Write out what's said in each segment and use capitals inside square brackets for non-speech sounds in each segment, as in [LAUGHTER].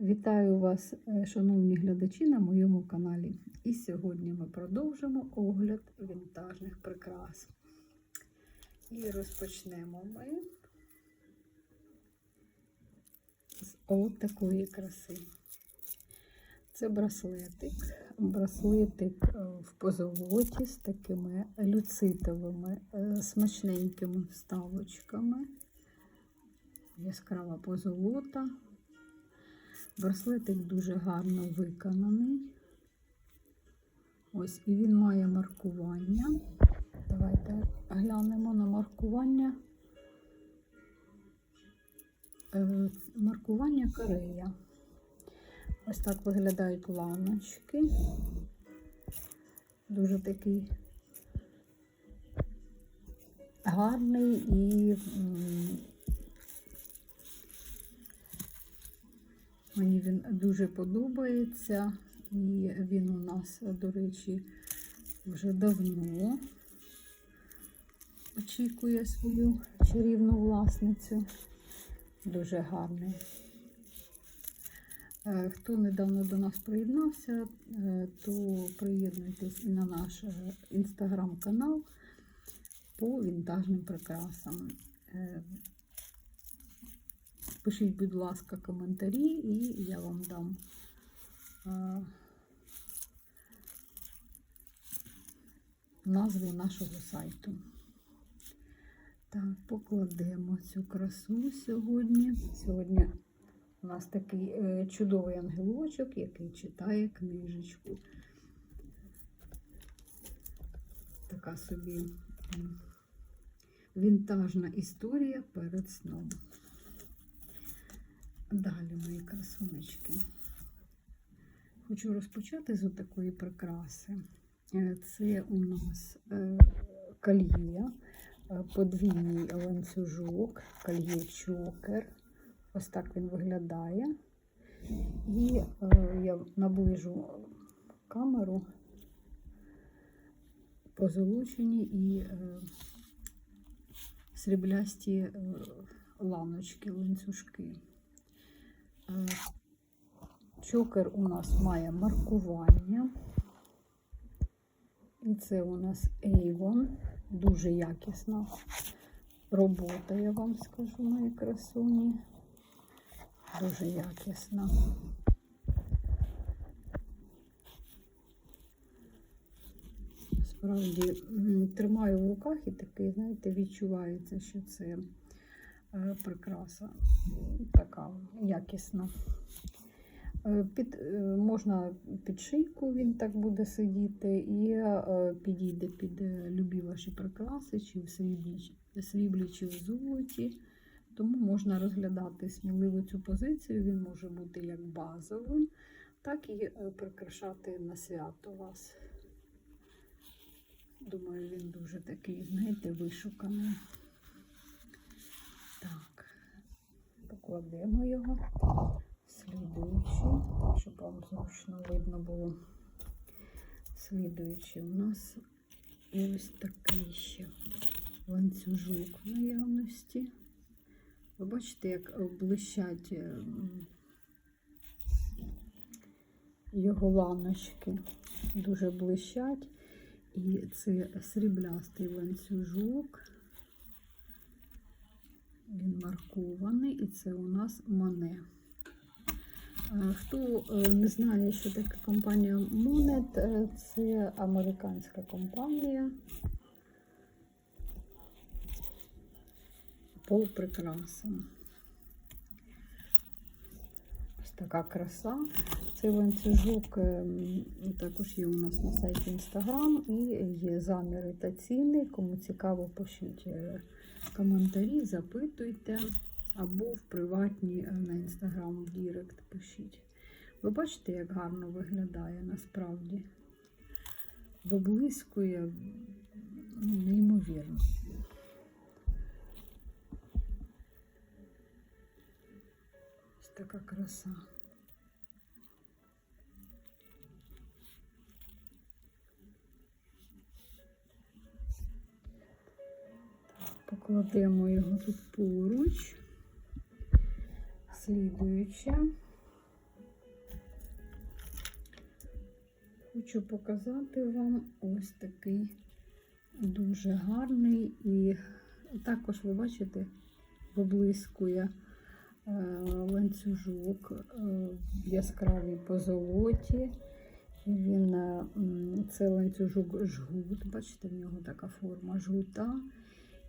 Вітаю вас, е, шановні глядачі, на моєму каналі. І сьогодні ми продовжимо огляд вінтажних прикрас. І розпочнемо ми з от такої краси. Це браслетик. Браслетик е, в позолоті з такими люцитовими, е, смачненькими вставочками. Яскрава позолота. Браслетик дуже гарно виконаний. Ось, і він має маркування. Давайте глянемо на маркування. Е, Маркування Корея. Ось так виглядають ланочки. Дуже такий гарний і Мені він дуже подобається, і він у нас, до речі, вже давно очікує свою чарівну власницю. Дуже гарний. Е, Хто недавно до нас приєднався, е, то приєднуйтесь і на наш е, інстаграм-канал по вінтажним прикрасам. Е, Пишіть, будь ласка, коментарі, і я вам дам а, назву нашого сайту. Так, покладемо цю красу сьогодні. Сьогодні у нас такий е, чудовий ангелочок, який читає книжечку. Така собі вінтажна історія перед сном. Далі мої красунечки. Хочу розпочати з такої прикраси. Е, Це у нас е, кольє, е, подвійний ланцюжок, кольє чокер. Ось так він виглядає. І я наближу камеру позолочені і сріблясті ланочки, ланцюжки. Чокер у нас має маркування. І це у нас Avon. Дуже якісна робота, я вам скажу, мої красуні. Дуже якісна. Справді тримаю в руках і такий, знаєте, відчувається, що це прикраса така якісна. Е, Під, е, можна під шийку він так буде сидіти, і е, підійде під е, любі ваші прикраси, чи в сріблі, сріблі чи в золоті. Тому можна розглядати сміливо цю позицію. Він може бути як базовим, так і е, прикрашати на свято вас. Думаю, він дуже такий, знаєте, вишуканий. Так, покладемо його слідуючий, щоб вам зручно видно було. Слідуючий у нас ось такий ще ланцюжок в наявності. Ви бачите, як блищать е, його ланочки, дуже блищать. І це сріблястий ланцюжок. Він маркований, і це у нас Мане. Е, Хто е, не знає, що таке компанія Monet, е, це американська компанія по прикрасам. Ось така краса. Цей ланцюжок ем, також є у нас на сайті Instagram і є заміри та ціни. Кому цікаво, пишіть е, коментарі, запитуйте або в приватні е, на Instagram в Дірект пишіть. Ви бачите, як гарно виглядає насправді. Виблискує ну, неймовірно. Ось така краса. покладемо його тут поруч, слідуюче. Хочу показати вам ось такий дуже гарний і також, ви бачите, поблискує е, ланцюжок е, в яскравій позолоті. Він е, це ланцюжок жгут, бачите, в нього така форма жгута.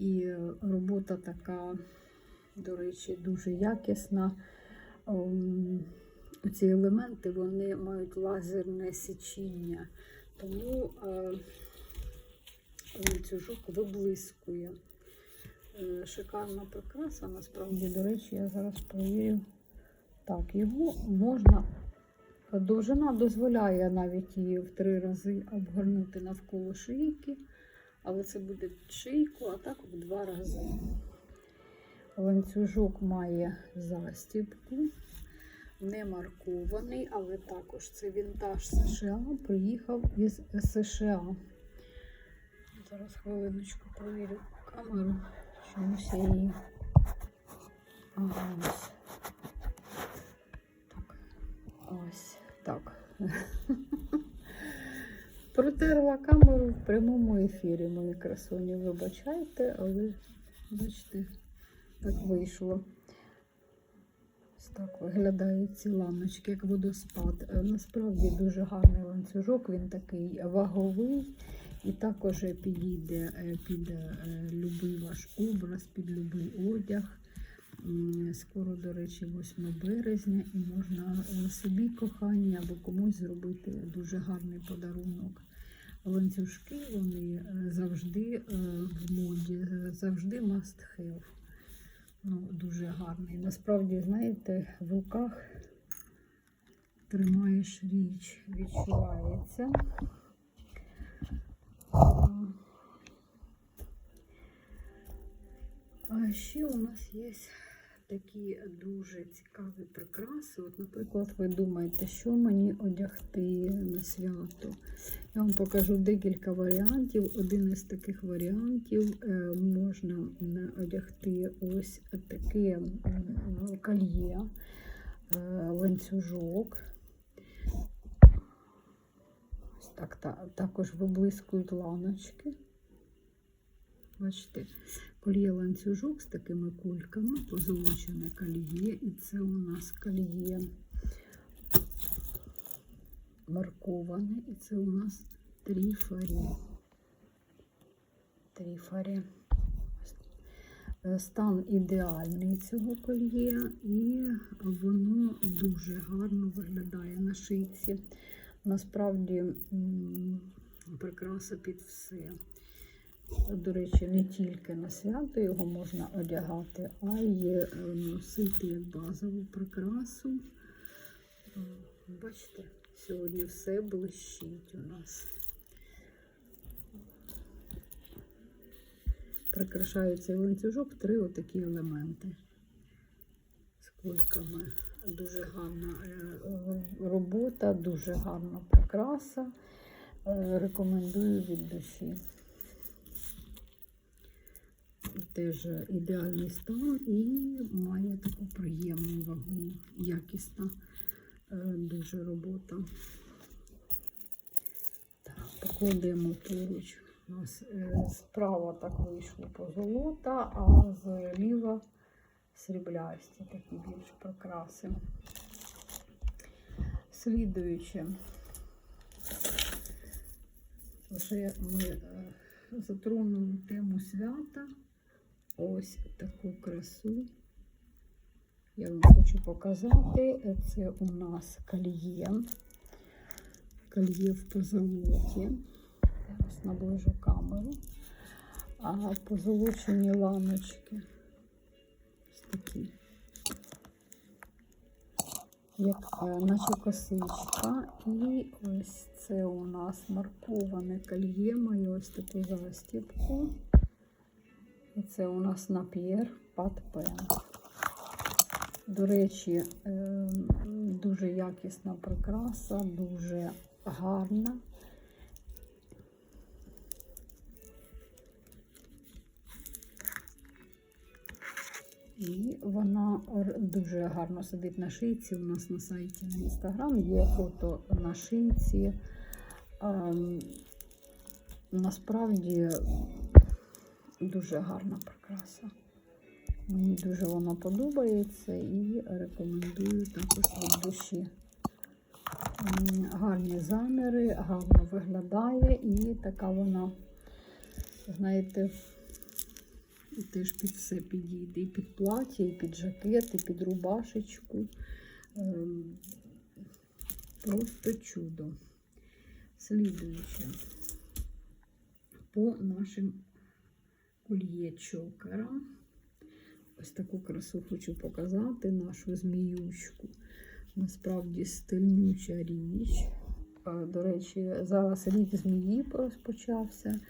І е, робота така, до речі, дуже якісна. Ем, Ці елементи вони мають лазерне січіння, тому е, ланцюжок виблискує. Е, Шикарна прикраса, насправді, до речі, я зараз провірю. Так, його можна. Довжина дозволяє навіть її в три рази обгорнути навколо шийки, але це буде шийку, а так в два рази. Ланцюжок має застібку, не маркований, але також це вінтаж США, приїхав із США. Зараз хвилиночку провірю камеру, чомусь я її. Ага, ось. Так, ось так. Протерла камеру в прямому ефірі, мої красуні. Вибачайте, але бачите, так вийшло. Ось так виглядають ці ланочки, як водоспад. Е, Насправді дуже гарний ланцюжок, він такий ваговий і також підійде е, під е, любий ваш образ, під любий одяг. Скоро, до речі, 8 березня, і можна собі коханій або комусь зробити дуже гарний подарунок. Ланцюжки вони е, завжди е, в моді, е, завжди must have. Ну, дуже гарний. Насправді, знаєте, в руках тримаєш річ, відчувається. А, А ще у нас є такі дуже цікаві прикраси. От, наприклад, ви думаєте, що мені одягти на свято. Я вам покажу декілька варіантів. Один із таких варіантів е, можна одягти ось таке кольє, е, ланцюжок. Ось так, та, також виблискують ланочки. Бачите, кольє ланцюжок з такими кульками, позолочене кольє, і це у нас кольє марковане, і це у нас тріфарі. Тріфарі. Стан ідеальний цього кольє, і воно дуже гарно виглядає на шийці. Насправді прикраса під все. До речі, не тільки на свято його можна одягати, а й е, носити як базову прикрасу. Бачите, сьогодні все блищить у нас. Прикрашаю цей ланцюжок три отакі елементи з кульками. Дуже гарна е, робота, дуже гарна прикраса. Е, Рекомендую від душі. Теж ідеальний стан і має таку приємну вагу, якісна е, дуже робота. Так, покладемо поруч. У нас е, справа так вийшло позолота, а зліва сріблясті, такі більш прикраси. Слідуюче, вже ми е, затронули тему свята. Ось таку красу я вам хочу показати. Це у нас кольє. Кольє в позолоті. Зараз наближу камеру. А позолочені ламочки. Ось такі. Як е, наче косичка. І ось це у нас марковане кольє, має ось таку застібку. І це у нас напір Патпен. До речі, е, дуже якісна прикраса, дуже гарна. І вона дуже гарно сидить на шийці. У нас на сайті на інстаграм є фото на шийці Ем, насправді дуже гарна прикраса. Мені дуже вона подобається і рекомендую також від душі. Гарні заміри, гарно виглядає і така вона, знаєте, теж під все підійде. І під плаття, і під жакет, і під рубашечку. Ем, Просто чудо. Слідуюче по нашим кольє чокера. Ось таку красу хочу показати, нашу зміючку. Насправді стильнюча річ. До речі, зараз рік змії розпочався.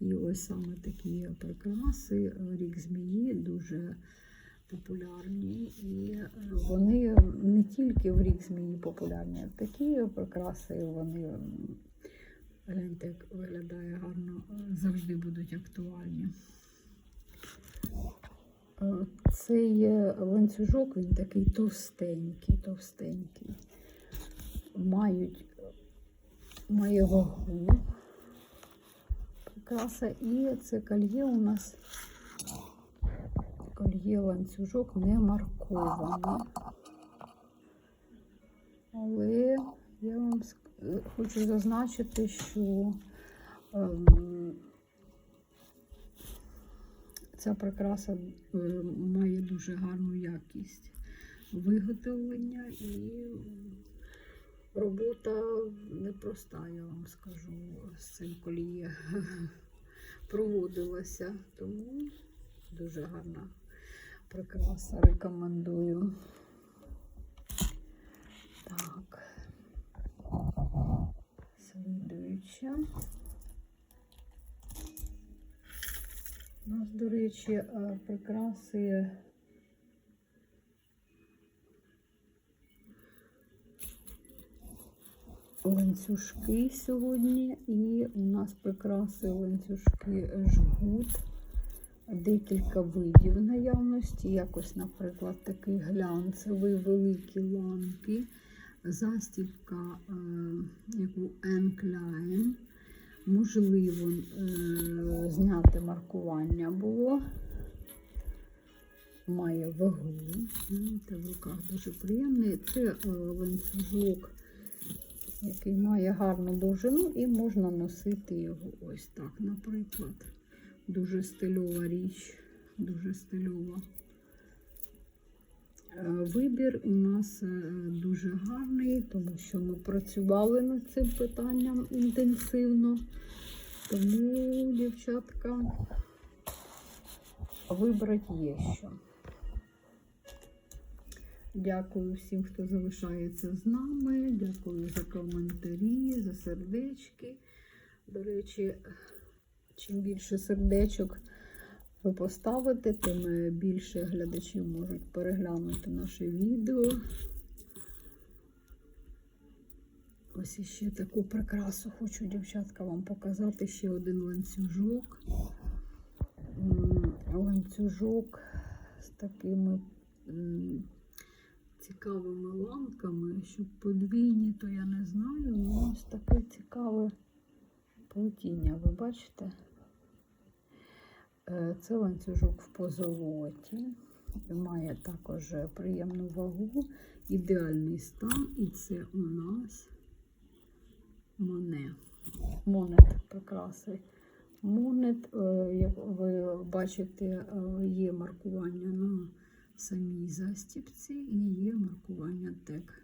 І ось саме такі прикраси. Рік змії дуже популярні. І вони не тільки в рік змії популярні, а такі прикраси вони гляньте, як виглядає гарно, завжди будуть актуальні. Цей ланцюжок, він такий товстенький, товстенький. Мають, має вагу прикраса. І це кольє у нас кольє ланцюжок не маркований. Але я вам е, хочу зазначити, що ця прикраса е, має дуже гарну якість виготовлення і робота непроста, я вам скажу, з цим коліє [LAUGHS] проводилася. Тому дуже гарна прикраса, рекомендую. Так. Слідуюча. У нас, до речі, е, прикраси. Ланцюжки сьогодні, і у нас прикраси ланцюжки жгут. Декілька видів наявності. Якось, наприклад, такий глянцевий, великі ланки, застібка, е, яку Klein. Можливо, е, зняти маркування було. Має вагу. Знаєте, в руках дуже приємний. Це е, ланцюжок, який має гарну довжину, і можна носити його ось так, наприклад. Дуже стильова річ, дуже стильова. Е, Вибір у нас е, дуже гарний, тому що ми працювали над цим питанням інтенсивно. Тому, дівчатка, вибрати є що. Дякую всім, хто залишається з нами. Дякую за коментарі, за сердечки. До речі, чим більше сердечок ви поставите, тим більше глядачів можуть переглянути наше відео. Ось іще таку прикрасу хочу, дівчатка, вам показати. Ще один ланцюжок. Ланцюжок з такими цікавими ланками, щоб подвійні, то я не знаю. Ну, ось таке цікаве плетіння, ви бачите? Е, Це ланцюжок в позолоті. Має також приємну вагу, ідеальний стан, і це у нас моне. Монет прикраси. Монет, е, як ви бачите, е, є маркування на самій застіпці і є маркування тек.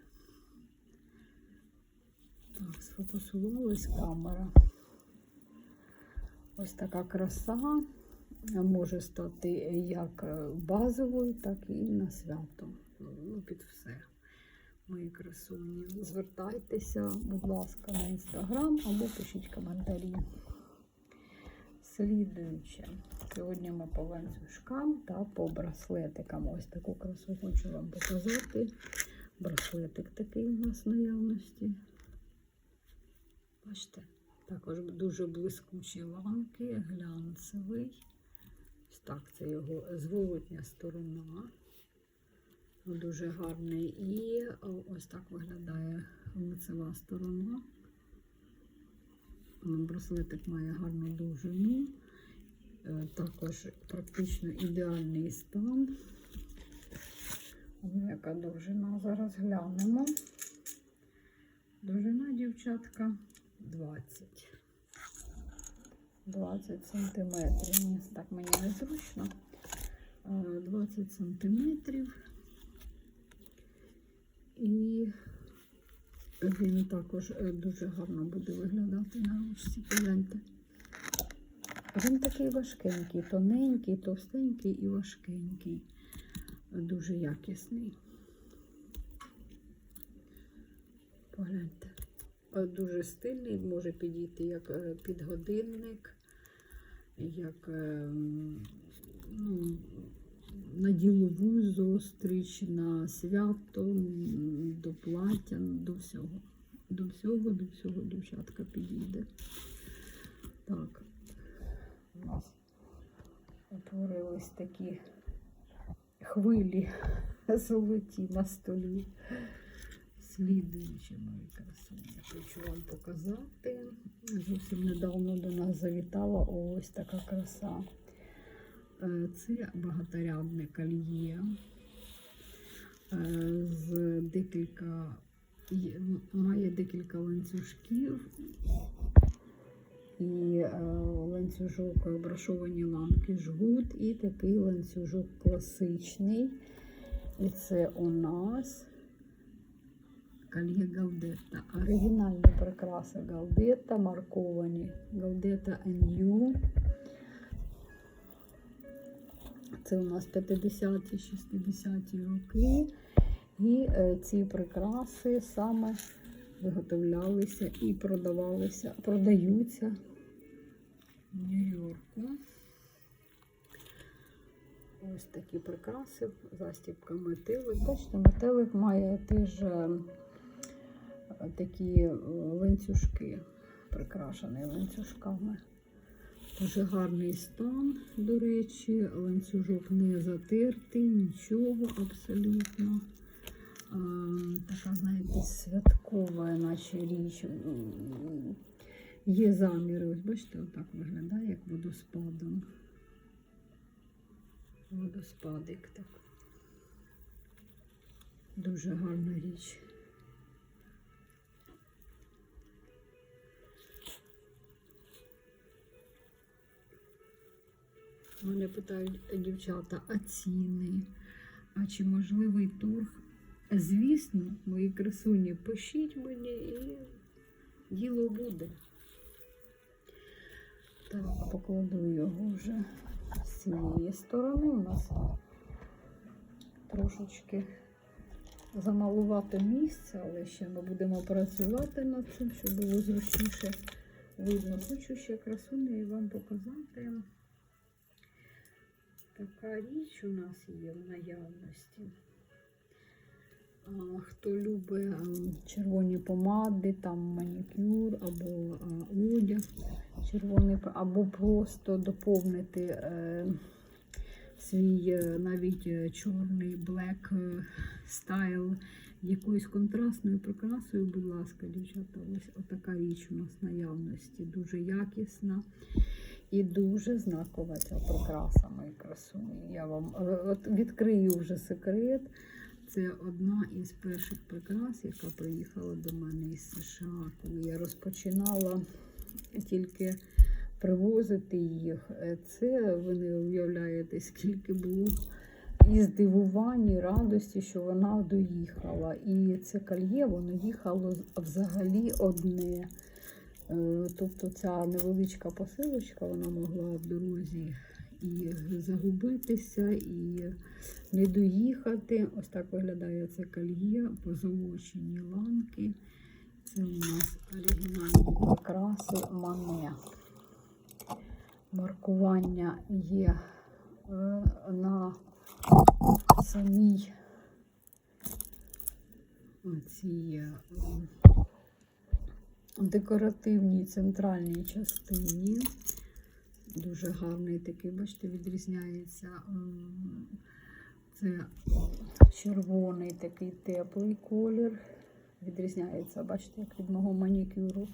Так, сфокусувалась камера. Ось така краса може стати як базовою, так і на свято. Ну, під все. Мої красуні. Звертайтеся, будь ласка, на інстаграм або пишіть коментарі. Слідуюче. Сьогодні ми по ланцюжкам та по браслетикам. Ось таку красу хочу вам показати. Браслетик такий у нас наявності. Бачите? Також дуже блискучі ланки, глянцевий. Так, це його зворотня сторона. Дуже гарний. І ось так виглядає лицева сторона. Браслетик має гарну довжину, е, також практично ідеальний стан. Яка довжина зараз глянемо. Довжина дівчатка 20. 20 сантиметрів. Ні, Так мені незручно. Е, 20 сантиметрів. І він також е, дуже гарно буде виглядати на ручці. Погляньте. Він такий важкенький, тоненький, товстенький і важкенький. Дуже якісний. Погляньте. Е, Дуже стильний, може підійти як е, підгодинник, як е, ну, на ділову зустріч, на свято, до плаття, до всього. До всього, до всього дівчатка підійде. Так, у нас утворились такі хвилі [LAUGHS] золоті на столі. Слідуючи мої красуні, хочу вам показати. Зовсім недавно до нас завітала ось така краса. Е, Це багаторядне кольє е, з декілька, має декілька ланцюжків і е, ланцюжок брашовані ланки жгут, і такий ланцюжок класичний. І це у нас кольє Галдетта. Оригінальні прикраси Галдетта, марковані Галдетта NU. Це у нас 50-ті, 60-ті роки. І е, ці прикраси саме виготовлялися і продавалися, продаються в Нью-Йорку. Ось такі прикраси, застібка метелик. Бачите, метелик має теж е, такі е, ланцюжки, прикрашені ланцюжками. Дуже гарний стан, до речі, ланцюжок не затертий, нічого абсолютно. Така, знаєте, святкова, наче річ. Є заміри, ось бачите, отак виглядає, як водоспадом. Водоспадик так. Дуже гарна річ. Мене питають дівчата, а ціни? А чи можливий торг? Звісно, мої красуні, пишіть мені і діло буде. Так, покладу його вже з цієї сторони. У нас трошечки замалувати місця, але ще ми будемо працювати над цим, щоб було зручніше видно. Хочу ще красуні вам показати. Така річ у нас є в наявності. Хто любить червоні помади, там манікюр або одяг червоний, або просто доповнити е, свій е, навіть е, чорний блек стайл якоюсь контрастною прикрасою, будь ласка, дівчата, ось отака річ у нас наявності, дуже якісна. І дуже знакова ця прикраса, мої красуні. Я вам е, от відкрию вже секрет. Це одна із перших прикрас, яка приїхала до мене із США, коли я розпочинала тільки привозити їх. Е, Це ви не уявляєте, скільки було і здивування, і радості, що вона доїхала. І це кольє, воно їхало взагалі одне. Е, Тобто ця невеличка посилочка, вона могла в дорозі і загубитися, і не доїхати. Ось так виглядає це кольє, позолочені ланки. Це у нас оригінальні прикраси Мане. Маркування є е, на самій цій е, декоративній центральній частині. Дуже гарний такий, бачите, відрізняється. Це червоний такий теплий колір. Відрізняється, бачите, як від мого манікюру.